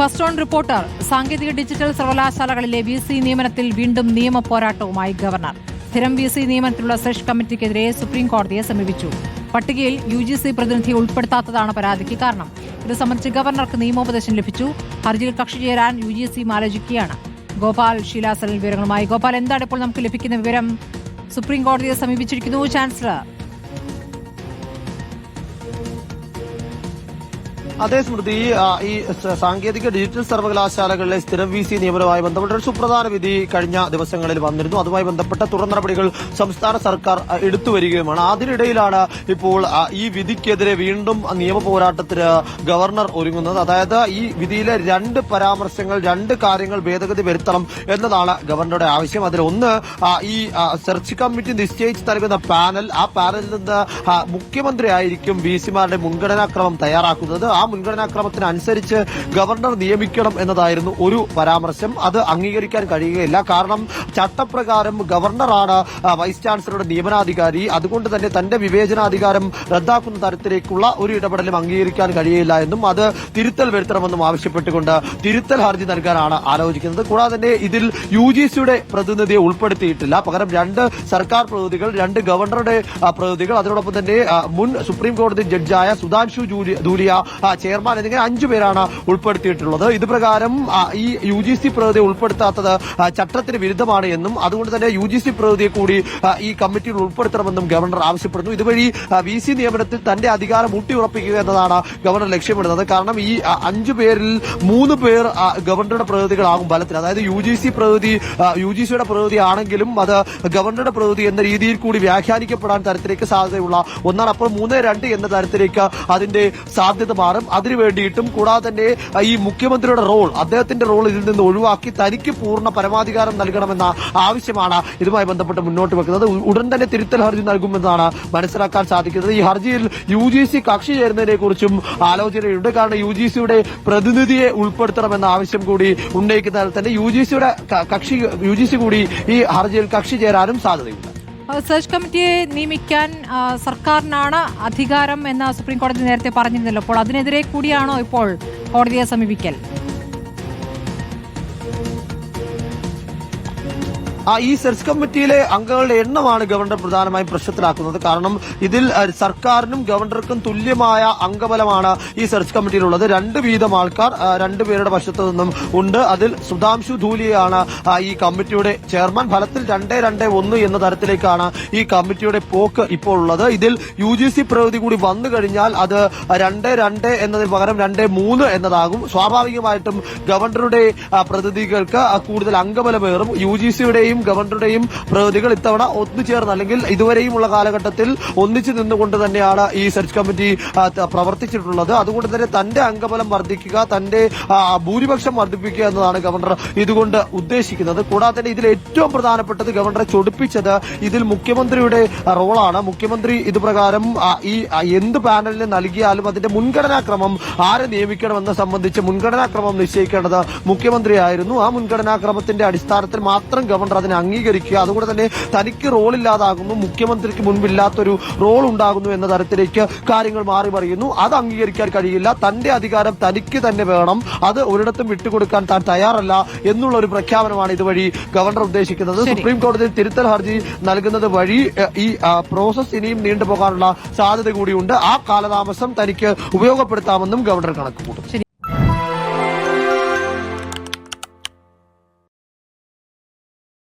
First on reporter സാങ്കേതിക digital സർവകലാശാലകളിലെ V C നിയമനത്തിൽ വീണ്ടും നിയമ പോരാട്ടവുമായി ഗവർണർ. സ്ഥിരം വി സി നിയമനത്തിലുള്ള സെഷ് കമ്മിറ്റിക്കെതിരെ സുപ്രീം കോടതിയെ സമീപിച്ചു. പട്ടികയിൽ യു ജി സി പ്രതിനിധിയെ ഉൾപ്പെടുത്താത്തതാണ് പരാതിക്ക് കാരണം. ഇത് സംബന്ധിച്ച് ഗവർണർക്ക് നിയമോപദേശം ലഭിച്ചു. ഹർജിയിൽ കക്ഷി ചേരാൻ യു ജി സിയും ആലോചിക്കുകയാണ് ഗോപാൽ ശീലാസനൽ വിവരങ്ങളുമായി. ഗോപാൽ എന്താണ് ഇപ്പോൾ നമുക്ക് ലഭിക്കുന്ന വിവരം? സുപ്രീം കോടതിയെ സമീപിച്ചിരിക്കുന്നു. ചാൻസലർ അതേ സ്മൃതി ഈ സാങ്കേതിക ഡിജിറ്റൽ സർവകലാശാലകളിലെ സ്ഥിരം വി സി നിയമനവുമായി ബന്ധപ്പെട്ട ഒരു സുപ്രധാന വിധി കഴിഞ്ഞ ദിവസങ്ങളിൽ വന്നിരുന്നു. അതുമായി ബന്ധപ്പെട്ട തുടർ നടപടികൾ സംസ്ഥാന സർക്കാർ എടുത്തു വരികയുമാണ്. അതിനിടയിലാണ് ഇപ്പോൾ ഈ വിധിക്കെതിരെ വീണ്ടും നിയമ പോരാട്ടത്തിന് ഗവർണർ ഒരുങ്ങുന്നത്. അതായത് ഈ വിധിയിലെ രണ്ട് പരാമർശങ്ങൾ രണ്ട് കാര്യങ്ങൾ ഭേദഗതി വരുത്തണം എന്നതാണ് ഗവർണറുടെ ആവശ്യം. അതിൽ ഒന്ന് ഈ സെർച്ച് കമ്മിറ്റി നിശ്ചയിച്ച് നൽകുന്ന പാനൽ ആ പാനലിൽ നിന്ന് മുഖ്യമന്ത്രിയായിരിക്കും വി സിമാരുടെ മുൻഗണനാക്രമം തയ്യാറാക്കുന്നത്. ആ മുൻഗണനാക്രമത്തിനനുസരിച്ച് ഗവർണർ നിയമിക്കണം എന്നതായിരുന്നു ഒരു പരാമർശം. അത് അംഗീകരിക്കാൻ കഴിയുകയില്ല. കാരണം ചട്ടപ്രകാരം ഗവർണറാണ് വൈസ് ചാൻസലറുടെ നിയമനാധികാരി. അതുകൊണ്ട് തന്നെ തന്റെ വിവേചനാധികാരം റദ്ദാക്കുന്ന തരത്തിലേക്കുള്ള ഒരു ഇടപെടലും അംഗീകരിക്കാൻ കഴിയില്ല എന്നും അത് തിരുത്തൽ വരുത്തണമെന്നും ആവശ്യപ്പെട്ടുകൊണ്ട് തിരുത്തൽ ഹർജി നൽകാനാണ് ആലോചിക്കുന്നത്. കൂടാതെ തന്നെ ഇതിൽ യു ജി സിയുടെ പ്രതിനിധിയെ ഉൾപ്പെടുത്തിയിട്ടില്ല. പകരം രണ്ട് സർക്കാർ പ്രതിനിധികൾ രണ്ട് ഗവർണറുടെ പ്രതിനിധികൾ. അതിനോടൊപ്പം തന്നെ മുൻ സുപ്രീം കോടതി ജഡ്ജായ സുധാൻഷു ദൂലിയ ചെയർമാൻ എന്നിങ്ങനെ അഞ്ചു പേരാണ് ഉൾപ്പെടുത്തിയിട്ടുള്ളത്. ഇത് പ്രകാരം ഈ യു ജി സി പ്രതിനിധിയെ ഉൾപ്പെടുത്താത്തത് ചട്ടത്തിന് വിരുദ്ധമാണ് എന്നും അതുകൊണ്ട് തന്നെ യു ജി സി പ്രതിനിധിയെ കൂടി ഈ കമ്മിറ്റിയിൽ ഉൾപ്പെടുത്തണമെന്നും ഗവർണർ ആവശ്യപ്പെടുന്നു. ഇതുവഴി വി സി നിയമനത്തിൽ തന്റെ അധികാരം ഊട്ടിയുറപ്പിക്കുക എന്നതാണ് ഗവർണർ ലക്ഷ്യമിടുന്നത്. കാരണം ഈ അഞ്ചു പേരിൽ മൂന്ന് പേർ ഗവർണറുടെ പ്രതിനിധികളാകും ഫലത്തിൽ. അതായത് യു ജി സി പ്രതിനിധി യു ജി സിയുടെ പ്രതിനിധി ആണെങ്കിലും അത് ഗവർണറുടെ പ്രതിനിധി എന്ന രീതിയിൽ കൂടി വ്യാഖ്യാനിക്കപ്പെടാൻ തരത്തിലേക്ക് സാധ്യതയുള്ള ഒന്നാണ്. അപ്പോൾ മൂന്ന് രണ്ട് എന്ന തരത്തിലേക്ക് അതിന്റെ സാധ്യത മാറും. അതിനു വേണ്ടിയിട്ടും കൂടാതെ തന്നെ ഈ മുഖ്യമന്ത്രിയുടെ റോൾ അദ്ദേഹത്തിന്റെ റോൾ ഇതിൽ നിന്ന് ഒഴിവാക്കി തനിക്ക് പൂർണ പരമാധികാരം നൽകണമെന്ന ആവശ്യമാണ് ഇതുമായി ബന്ധപ്പെട്ട് മുന്നോട്ട് വെക്കുന്നത്. ഉടൻ തന്നെ തിരുത്തൽ ഹർജി നൽകുമെന്നാണ് മനസ്സിലാക്കാൻ സാധിക്കുന്നത്. ഈ ഹർജിയിൽ യു ജി സി കക്ഷി ചേരുന്നതിനെ കുറിച്ചും ആലോചനയുണ്ട്. കാരണം യു ജി സിയുടെ പ്രതിനിധിയെ ഉൾപ്പെടുത്തണമെന്ന ആവശ്യം കൂടി ഉന്നയിക്കുന്നതിൽ തന്നെ യു ജി സിയുടെ കക്ഷി യു ജി സി കൂടി ഈ ഹർജിയിൽ കക്ഷി ചേരാനും സാധ്യതയുണ്ട്. സെർച്ച് കമ്മിറ്റിയെ നിയമിക്കാൻ സർക്കാരിനാണ് അധികാരം എന്ന് സുപ്രീം കോടതി നേരത്തെ പറഞ്ഞിരുന്നല്ലോ. അപ്പോൾ അതിനെതിരെ കൂടിയാണോ ഇപ്പോൾ കോടതിയെ സമീപിക്കൽ? ആ ഈ സെർച്ച് കമ്മിറ്റിയിലെ അംഗങ്ങളുടെ എണ്ണമാണ് ഗവർണർ പ്രധാനമായും പ്രശ്നത്തിലാക്കുന്നത്. കാരണം ഇതിൽ സർക്കാരിനും ഗവർണർക്കും തുല്യമായ അംഗബലമാണ് ഈ സെർച്ച് കമ്മിറ്റിയിലുള്ളത്. രണ്ട് വീതം ആൾക്കാർ രണ്ടു രണ്ടുപേരുടെ വശത്തു നിന്നും ഉണ്ട്. അതിൽ സുധാംശു ധൂലിയാണ് ഈ കമ്മിറ്റിയുടെ ചെയർമാൻ. ഫലത്തിൽ രണ്ടേ രണ്ടേ ഒന്ന് എന്ന തരത്തിലേക്കാണ് ഈ കമ്മിറ്റിയുടെ പോക്ക് ഇപ്പോൾ ഉള്ളത് ഇതിൽ യു ജി സി പ്രവൃത്തി കൂടി വന്നു കഴിഞ്ഞാൽ അത് രണ്ട് രണ്ട് എന്നതിന് പകരം രണ്ട് മൂന്ന് എന്നതാകും. സ്വാഭാവികമായിട്ടും ഗവർണറുടെ പ്രതിനിധികൾക്ക് കൂടുതൽ അംഗബലമേറും. യു ജി സിയുടെയും ഗവർണറുടെയും പ്രതിനിധികൾ ഇത്തവണ ഒത്തുചേർന്ന് അല്ലെങ്കിൽ ഇതുവരെയുമുള്ള കാലഘട്ടത്തിൽ ഒന്നിച്ചു നിന്നുകൊണ്ട് തന്നെയാണ് ഈ സെർച്ച് കമ്മിറ്റി പ്രവർത്തിച്ചിട്ടുള്ളത്. അതുകൊണ്ട് തന്നെ തന്റെ അംഗബലം വർദ്ധിക്കുക തന്റെ ഭൂരിപക്ഷം വർദ്ധിപ്പിക്കുക എന്നതാണ് ഗവർണർ ഇതുകൊണ്ട് ഉദ്ദേശിക്കുന്നത്. കൂടാതെ തന്നെ ഇതിൽ ഏറ്റവും പ്രധാനപ്പെട്ടത് ഗവർണറെ ചൊടിപ്പിച്ചത് ഇതിൽ മുഖ്യമന്ത്രിയുടെ റോളാണ്. മുഖ്യമന്ത്രി ഇത് പ്രകാരം ഈ എന്ത് പാനലിന് നൽകിയാലും അതിന്റെ മുൻഗണനാക്രമം ആരെ നിയമിക്കണമെന്ന് സംബന്ധിച്ച് മുൻഗണനാക്രമം നിശ്ചയിക്കേണ്ടത് മുഖ്യമന്ത്രിയായിരുന്നു. ആ മുൻഗണനാക്രമത്തിന്റെ അടിസ്ഥാനത്തിൽ മാത്രം ഗവർണർ അതിനെ അംഗീകരിക്കുക. അതുകൊണ്ട് തന്നെ തനിക്ക് റോളില്ലാതാകുന്നു മുഖ്യമന്ത്രിക്ക് മുൻപില്ലാത്തൊരു റോൾ ഉണ്ടാകുന്നു എന്ന തരത്തിലേക്ക് കാര്യങ്ങൾ മാറി മറിയുന്നു. അത് അംഗീകരിക്കാൻ കഴിയില്ല. തന്റെ അധികാരം തനിക്ക് തന്നെ വേണം. അത് ഒരിടത്തും വിട്ടുകൊടുക്കാൻ താൻ തയ്യാറല്ല എന്നുള്ള ഒരു പ്രഖ്യാപനമാണ് ഇതുവഴി ഗവർണർ ഉദ്ദേശിക്കുന്നത്. സുപ്രീം കോടതിയിൽ തിരുത്തൽ ഹർജി നൽകുന്നത് വഴി ഈ പ്രോസസ് ഇനിയും നീണ്ടുപോകാനുള്ള സാധ്യത കൂടിയുണ്ട്. ആ കാലതാമസം തനിക്ക് ഉപയോഗപ്പെടുത്താമെന്നും ഗവർണർ കണക്ക് കൂട്ടും ശരി.